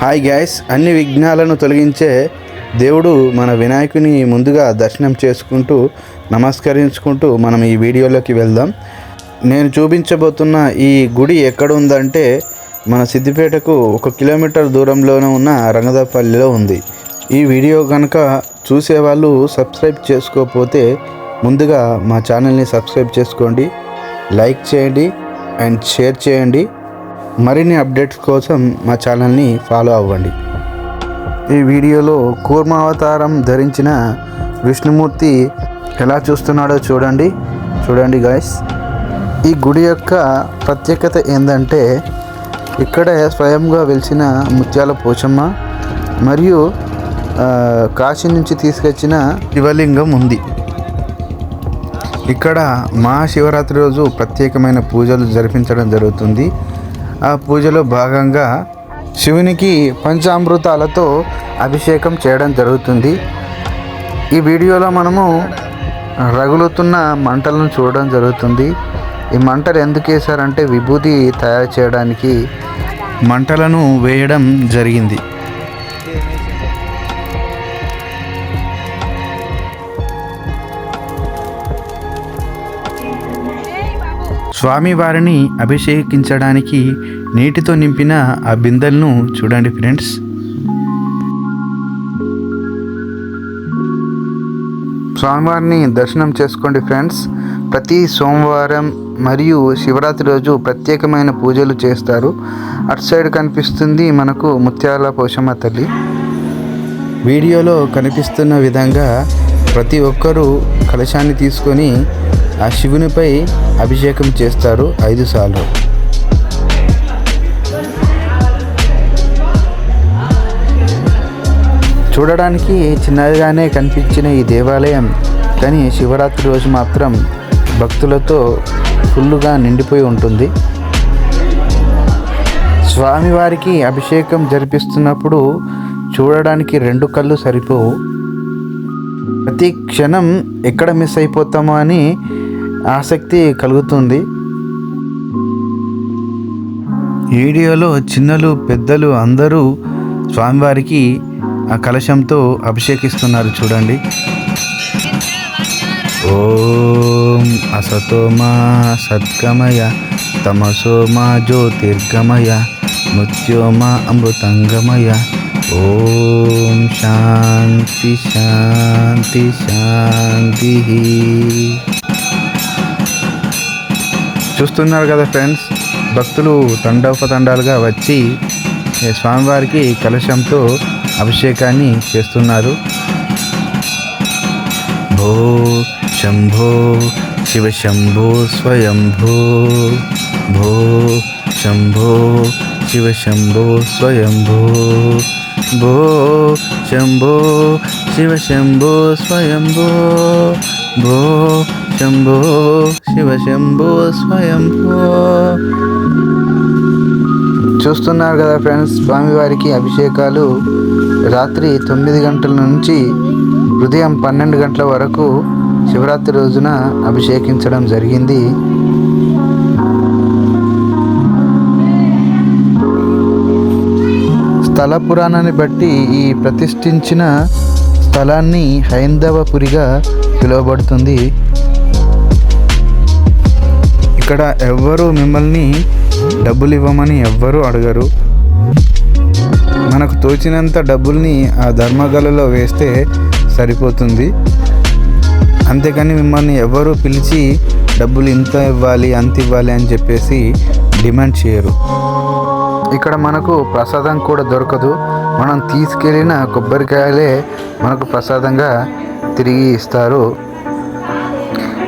Hi gas. అన్ని విఘ్నాలను తొలగించే దేవుడు మన వినాయకుని ముందుగా దర్శనం చేసుకుంటూ నమస్కరించుకుంటూ మనం ఈ వీడియోలోకి వెళ్దాం. నేను చూపించబోతున్న ఈ గుడి ఎక్కడ ఉందంటే మన సిద్దిపేటకు ఒక కిలోమీటర్ దూరంలోనే ఉన్న రంగదపల్లిలో ఉంది. ఈ వీడియో కనుక చూసేవాళ్ళు సబ్స్క్రైబ్ చేసుకోకపోతే ముందుగా మా ఛానల్ని సబ్స్క్రైబ్ చేసుకోండి లైక్ చేయండి అండ్ షేర్ చేయండి. మరిన్ని అప్డేట్స్ కోసం మా ఛానల్ని ఫాలో అవ్వండి. ఈ వీడియోలో కూర్మావతారం ధరించిన విష్ణుమూర్తి ఎలా చూస్తున్నాడో చూడండి. చూడండి గాయస్ ఈ గుడి యొక్క ప్రత్యేకత ఏంటంటే ఇక్కడ స్వయంగా వెలిసిన ముత్యాల పోచమ్మ మరియు కాశీ నుంచి తీసుకొచ్చిన శివలింగం ఉంది. ఇక్కడ మహాశివరాత్రి రోజు ప్రత్యేకమైన పూజలు జరిపించడం జరుగుతుంది. ఆ పూజలో భాగంగా శివునికి పంచామృతాలతో అభిషేకం చేయడం జరుగుతుంది. ఈ వీడియోలో మనము రగులుతున్న మంటలను చూడడం జరుగుతుంది. ఈ మంటలు ఎందుకు వేశారంటే విభూతి తయారు చేయడానికి మంటలను వేయడం జరిగింది. స్వామివారిని అభిషేకించడానికి నీటితో నింపిన ఆ బిందెలను చూడండి ఫ్రెండ్స్. స్వామివారిని దర్శనం చేసుకోండి ఫ్రెండ్స్. ప్రతి సోమవారం మరియు శివరాత్రి రోజు ప్రత్యేకమైన పూజలు చేస్తారు. అటు సైడ్ కనిపిస్తుంది మనకు ముత్యాల పోషమ్మ తల్లి. వీడియోలో కనిపిస్తున్న విధంగా ప్రతి ఒక్కరూ కలశాన్ని తీసుకొని ఆ శివునిపై అభిషేకం చేస్తారు ఐదు సార్లు. చూడడానికి చిన్నదిగానే కనిపించిన ఈ దేవాలయం కానీ శివరాత్రి రోజు మాత్రం భక్తులతో ఫుల్లుగా నిండిపోయి ఉంటుంది. స్వామివారికి అభిషేకం జరిపిస్తున్నప్పుడు చూడడానికి రెండు కళ్ళు సరిపోవు. ప్రతి క్షణం ఎక్కడ మిస్ అయిపోతామో అని ఆసక్తి కలుగుతుంది. వీడియోలో చిన్నలు పెద్దలు అందరూ స్వామివారికి ఆ కలశంతో అభిషేకిస్తున్నారు చూడండి. ఓం అసతోమా సద్గమయ తమసోమా జ్యోతిర్గమయ మృత్యోమా అమృతంగమయ. ఓం శాంతి శాంతి శాంతి. చూస్తున్నారు కదా ఫ్రెండ్స్ భక్తులు తండోపతండాలుగా వచ్చి స్వామివారికి కలశంతో అభిషేకాన్ని చేస్తున్నారు. భో శంభో శివ శంభో స్వయంభో. భో శంభో శివ శంభో స్వయంభో. భో శంభో శివ శంభో స్వయంభో. భో శంభో శివ శంభో స్వయంభో. చూస్తున్నారు కదా ఫ్రెండ్స్ స్వామివారికి అభిషేకాలు రాత్రి తొమ్మిది గంటల నుంచి ఉదయం పన్నెండు గంటల వరకు శివరాత్రి రోజున అభిషేకించడం జరిగింది. స్థల పురాణాన్ని బట్టి ఈ ప్రతిష్ఠించిన స్థలాన్ని హైందవపురిగా పిలువబడుతుంది. ఇక్కడ ఎవ్వరూ మిమ్మల్ని డబ్బులు ఇవ్వమని ఎవ్వరూ అడగరు. మనకు తోచినంత డబ్బుల్ని ఆ ధర్మగలలో వేస్తే సరిపోతుంది. అంతేకాని మిమ్మల్ని ఎవరు పిలిచి డబ్బులు ఇంత ఇవ్వాలి అంత ఇవ్వాలి అని చెప్పేసి డిమాండ్ చేయరు. ఇక్కడ మనకు ప్రసాదం కూడా దొరకదు. మనం తీసుకెళ్ళిన కొబ్బరికాయలే మనకు ప్రసాదంగా తిరిగి ఇస్తారు.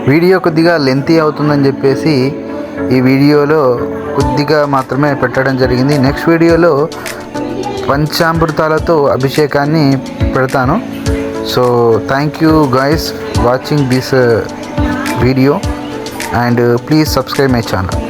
వీడియో కొద్దిగా లెంతీ అవుతుందని చెప్పేసి ఈ వీడియోలో కొద్దిగా మాత్రమే పెట్టడం జరిగింది. నెక్స్ట్ వీడియోలో పంచామృతాలతో అభిషేకాన్ని పెడతాను. So thank you guys watching this video and please subscribe my channel